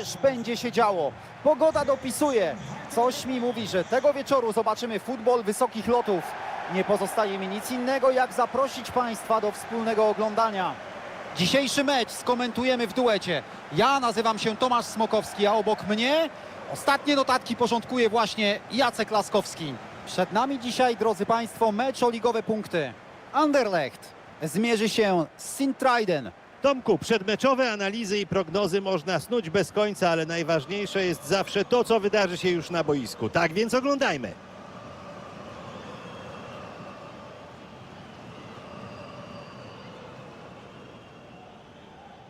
też będzie się działo. Pogoda dopisuje. Coś mi mówi, że tego wieczoru zobaczymy futbol wysokich lotów. Nie pozostaje mi nic innego, jak zaprosić Państwa do wspólnego oglądania. Dzisiejszy mecz skomentujemy w duecie. Ja nazywam się Tomasz Smokowski, a obok mnie ostatnie notatki porządkuje właśnie Jacek Laskowski. Przed nami dzisiaj, drodzy Państwo, mecz o ligowe punkty. Anderlecht zmierzy się z Sint-Truiden. Tomku, przedmeczowe analizy i prognozy można snuć bez końca, ale najważniejsze jest zawsze to, co wydarzy się już na boisku. Tak więc oglądajmy.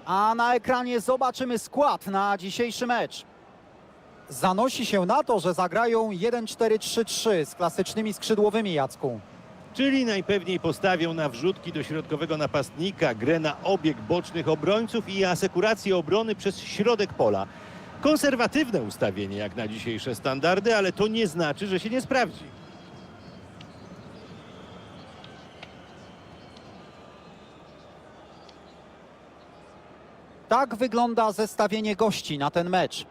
A na ekranie zobaczymy skład na dzisiejszy mecz. Zanosi się na to, że zagrają 1-4-3-3 z klasycznymi skrzydłowymi Jacku. Czyli najpewniej postawią na wrzutki do środkowego napastnika, grę na obieg bocznych obrońców i asekurację obrony przez środek pola. Konserwatywne ustawienie jak na dzisiejsze standardy, ale to nie znaczy, że się nie sprawdzi. Tak wygląda zestawienie gości na ten mecz.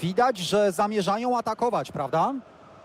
Widać, że zamierzają atakować, prawda?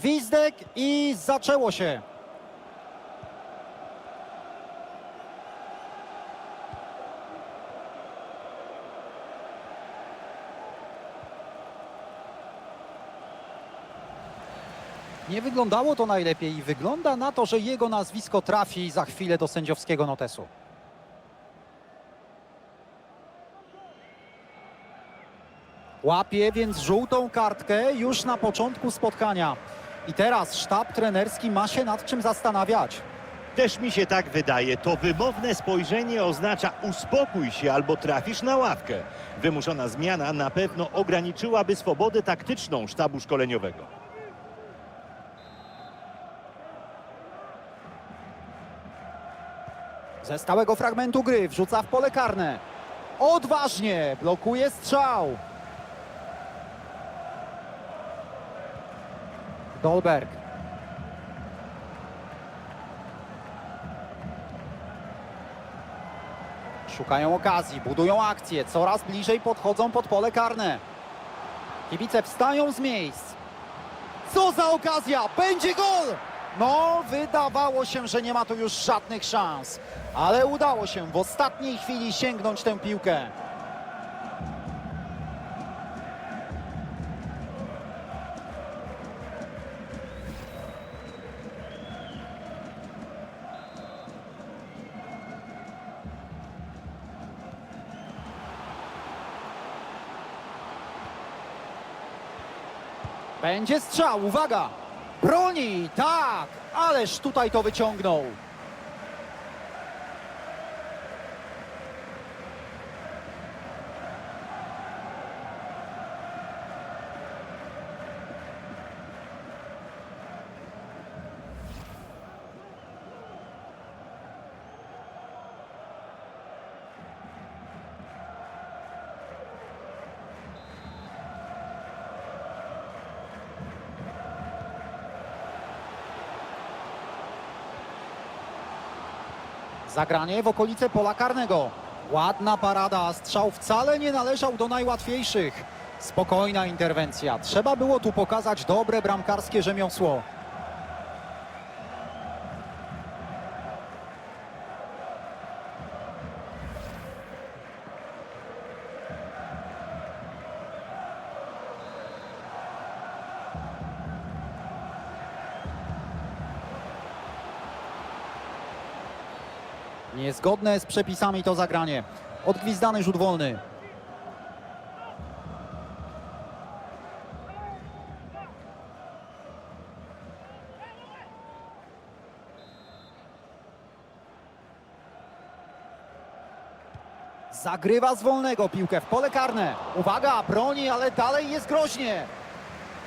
Gwizdek i zaczęło się. Nie wyglądało to najlepiej i wygląda na to, że jego nazwisko trafi za chwilę do sędziowskiego notesu. Łapie więc żółtą kartkę już na początku spotkania. I teraz sztab trenerski ma się nad czym zastanawiać. Też mi się tak wydaje. To wymowne spojrzenie oznacza uspokój się albo trafisz na ławkę. Wymuszona zmiana na pewno ograniczyłaby swobodę taktyczną sztabu szkoleniowego. Ze stałego fragmentu gry wrzuca w pole karne. Odważnie blokuje strzał. Dolberg. Szukają okazji, budują akcję, coraz bliżej podchodzą pod pole karne. Kibice wstają z miejsc. Co za okazja! Będzie gol! No, wydawało się, że nie ma tu już żadnych szans. Ale udało się w ostatniej chwili sięgnąć tę piłkę. Będzie strzał, uwaga! Broni, tak! Ależ tutaj to wyciągnął. Zagranie w okolice pola karnego. Ładna parada, strzał wcale nie należał do najłatwiejszych. Spokojna interwencja. Trzeba było tu pokazać dobre bramkarskie rzemiosło. Zgodne z przepisami to zagranie. Odgwizdany rzut wolny. Zagrywa z wolnego piłkę w pole karne. Uwaga, broni, ale dalej jest groźnie.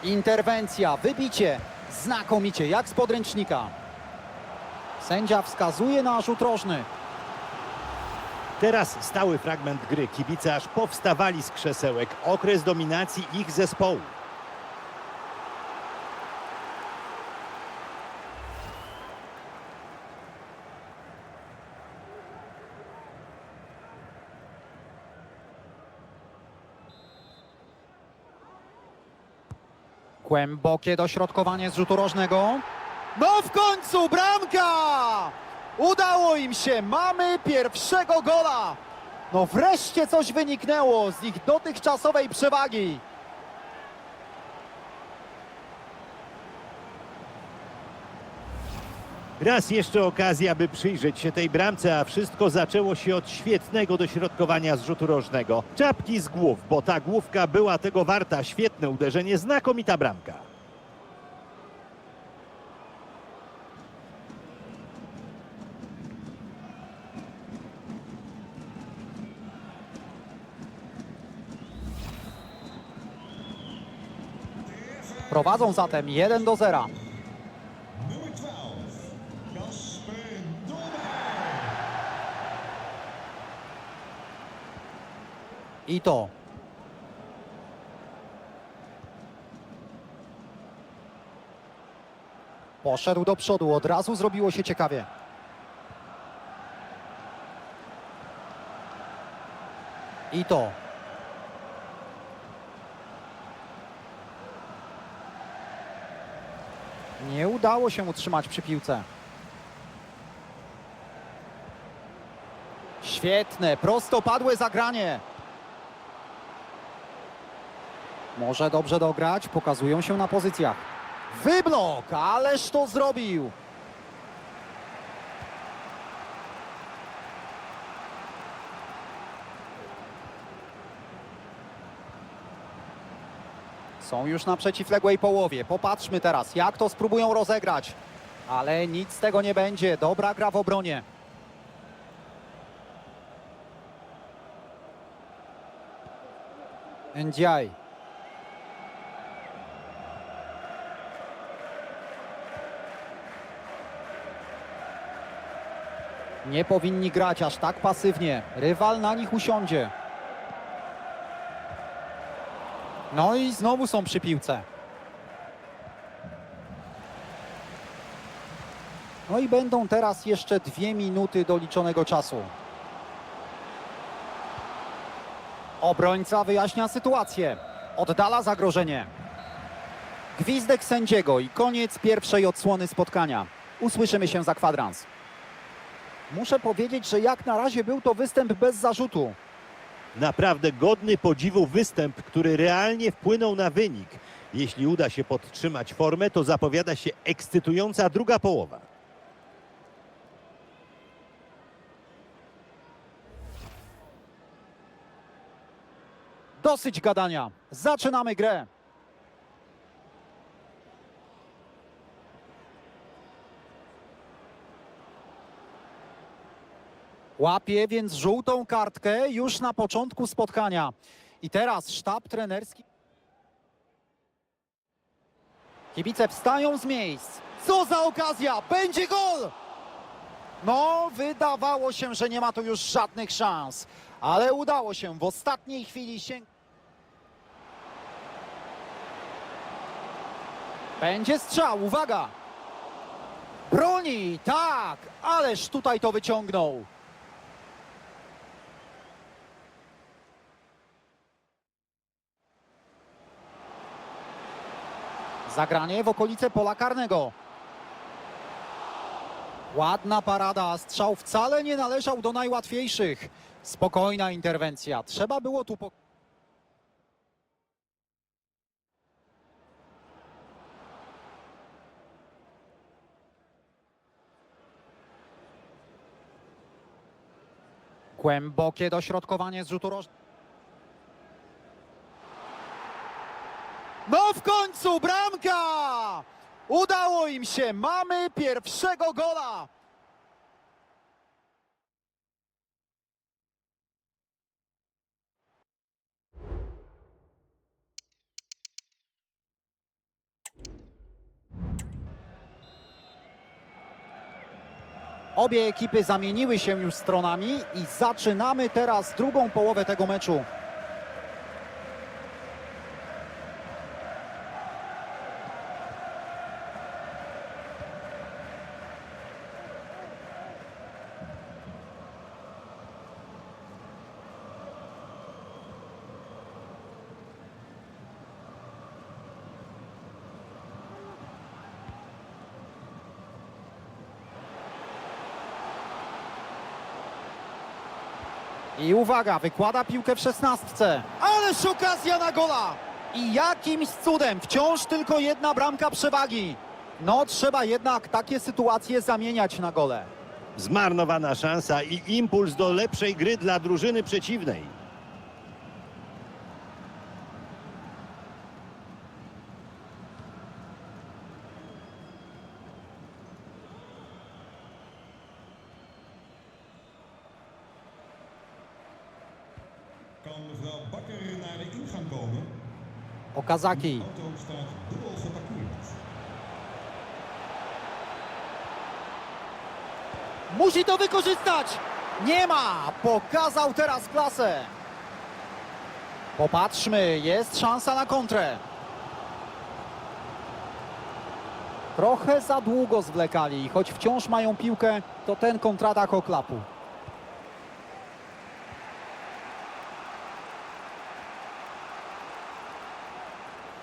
Interwencja, wybicie. Znakomicie, jak z podręcznika. Sędzia wskazuje na rzut rożny. Teraz stały fragment gry. Kibice aż powstawali z krzesełek. Okres dominacji ich zespołu. Głębokie dośrodkowanie z rzutu rożnego. No w końcu bramka! Udało im się, mamy pierwszego gola. No wreszcie coś wyniknęło z ich dotychczasowej przewagi. Raz jeszcze okazja, aby przyjrzeć się tej bramce, a wszystko zaczęło się od świetnego dośrodkowania z rzutu rożnego. Czapki z głów, bo ta główka była tego warta. Świetne uderzenie, znakomita bramka. Prowadzą zatem 1 do 0. Nummer 12, Jasper Dolberg. I to. Poszedł do przodu, od razu zrobiło się ciekawie. I to. Nie udało się utrzymać przy piłce. Świetne, prostopadłe zagranie. Może dobrze dograć, pokazują się na pozycjach. Wyblok, ależ to zrobił. Są już na przeciwległej połowie. Popatrzmy teraz, jak to spróbują rozegrać. Ale nic z tego nie będzie. Dobra gra w obronie. Ndiaye. Nie powinni grać aż tak pasywnie. Rywal na nich usiądzie. No i znowu są przy piłce. No i będą teraz jeszcze dwie minuty doliczonego czasu. Obrońca wyjaśnia sytuację. Oddala zagrożenie. Gwizdek sędziego i koniec pierwszej odsłony spotkania. Usłyszymy się za kwadrans. Muszę powiedzieć, że jak na razie był to występ bez zarzutu. Naprawdę godny podziwu występ, który realnie wpłynął na wynik. Jeśli uda się podtrzymać formę, to zapowiada się ekscytująca druga połowa. Dosyć gadania. Zaczynamy grę. Łapie więc żółtą kartkę już na początku spotkania. I teraz sztab trenerski. Kibice wstają z miejsc. Co za okazja! Będzie gol! No, wydawało się, że nie ma tu już żadnych szans, ale udało się w ostatniej chwili sięg... Będzie strzał, uwaga! Broni, tak, ależ tutaj to wyciągnął. Zagranie w okolice pola karnego. Ładna parada, strzał wcale nie należał do najłatwiejszych. Spokojna interwencja, trzeba było tu... Po... Głębokie dośrodkowanie z rzutu rożnego. czasu bramka! Udało im się, mamy pierwszego gola! Obie ekipy zamieniły się już stronami i zaczynamy teraz drugą połowę tego meczu. I uwaga, wykłada piłkę w szesnastce. Ależ okazja na gola! I jakimś cudem wciąż tylko jedna bramka przewagi. No, trzeba jednak takie sytuacje zamieniać na gole. Zmarnowana szansa i impuls do lepszej gry dla drużyny przeciwnej. Okazaki. Musi to wykorzystać! Nie ma! Pokazał teraz klasę. Popatrzmy, jest szansa na kontrę. Trochę za długo zwlekali, choć wciąż mają piłkę, to ten kontratak oklapu.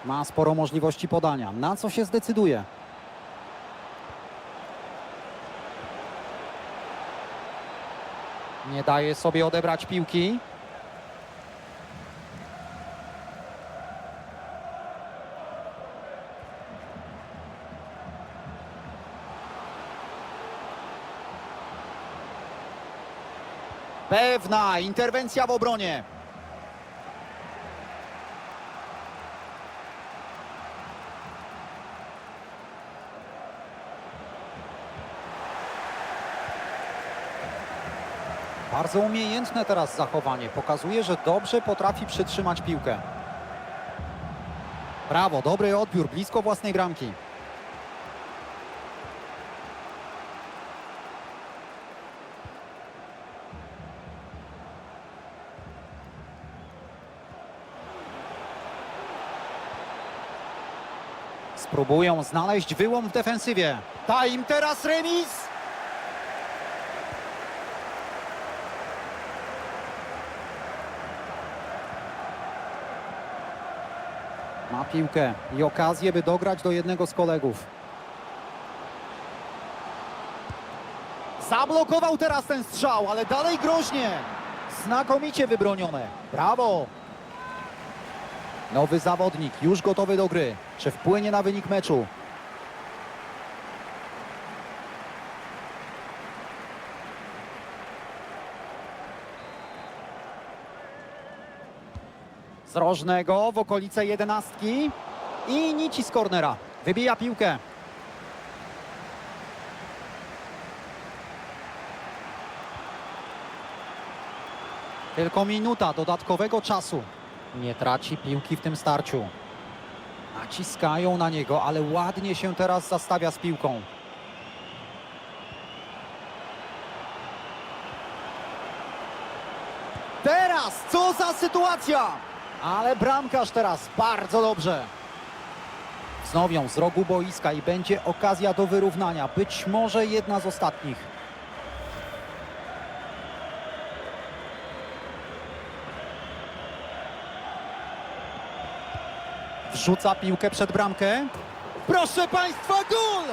Ma sporo możliwości podania. Na co się zdecyduje? Nie daje sobie odebrać piłki. Pewna interwencja w obronie. Bardzo umiejętne teraz zachowanie. Pokazuje, że dobrze potrafi przytrzymać piłkę. Brawo, dobry odbiór, blisko własnej bramki. Spróbują znaleźć wyłom w defensywie. Da im teraz remis. Ma piłkę i okazję, by dograć do jednego z kolegów. Zablokował teraz ten strzał, ale dalej groźnie. Znakomicie wybronione. Brawo! Nowy zawodnik, już gotowy do gry. Czy wpłynie na wynik meczu? Z rożnego w okolice jedenastki i nici z kornera. Wybija piłkę. Tylko minuta dodatkowego czasu. Nie traci piłki w tym starciu. Naciskają na niego, ale ładnie się teraz zastawia z piłką. Teraz co za sytuacja! Ale bramkarz teraz bardzo dobrze. Wznowią z rogu boiska i będzie okazja do wyrównania. Być może jedna z ostatnich. Wrzuca piłkę przed bramkę. Proszę Państwa, gol!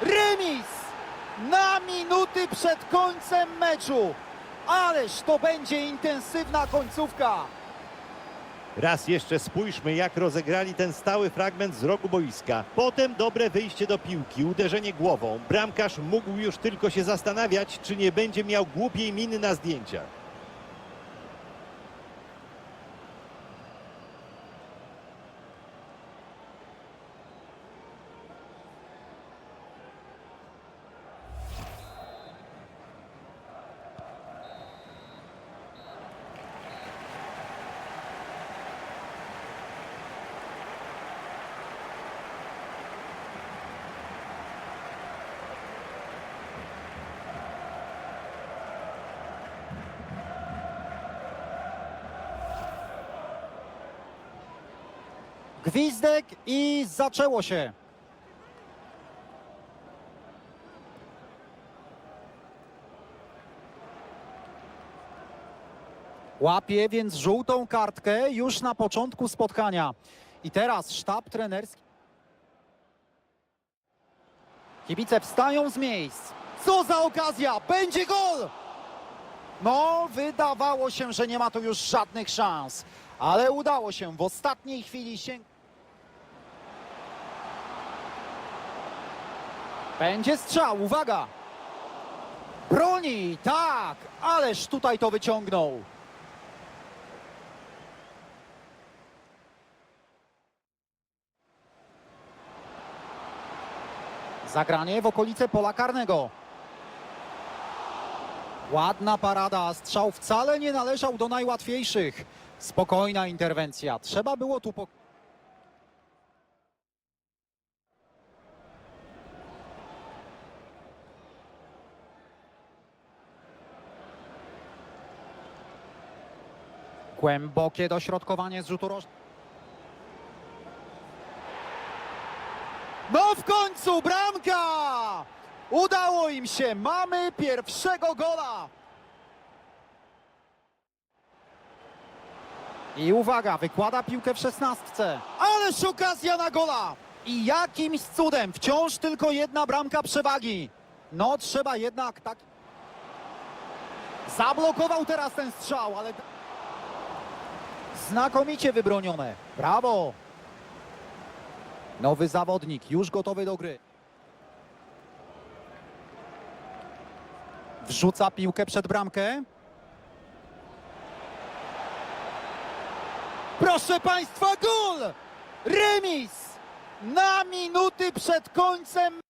Remis! Na minuty przed końcem meczu. Ależ to będzie intensywna końcówka. Raz jeszcze spójrzmy, jak rozegrali ten stały fragment z rogu boiska. Potem dobre wyjście do piłki, uderzenie głową. Bramkarz mógł już tylko się zastanawiać, czy nie będzie miał głupiej miny na zdjęciach. Gwizdek i zaczęło się. Łapie więc żółtą kartkę już na początku spotkania. I teraz sztab trenerski. Kibice wstają z miejsc. Co za okazja! Będzie gol! No, wydawało się, że nie ma tu już żadnych szans, ale udało się w ostatniej chwili się. Będzie strzał, uwaga! Broni, tak, ależ tutaj to wyciągnął. Zagranie w okolice pola karnego. Ładna parada, strzał wcale nie należał do najłatwiejszych. Spokojna interwencja, trzeba było tu po... Głębokie dośrodkowanie z rzutu rożnego. No w końcu bramka! Udało im się, mamy pierwszego gola! I uwaga, wykłada piłkę w szesnastce. Ależ okazja na gola! I jakimś cudem wciąż tylko jedna bramka przewagi. No trzeba jednak tak... Zablokował teraz ten strzał, ale... Znakomicie wybronione. Brawo! Nowy zawodnik, już gotowy do gry. Wrzuca piłkę przed bramkę. Proszę Państwa, gol! Remis! Na minuty przed końcem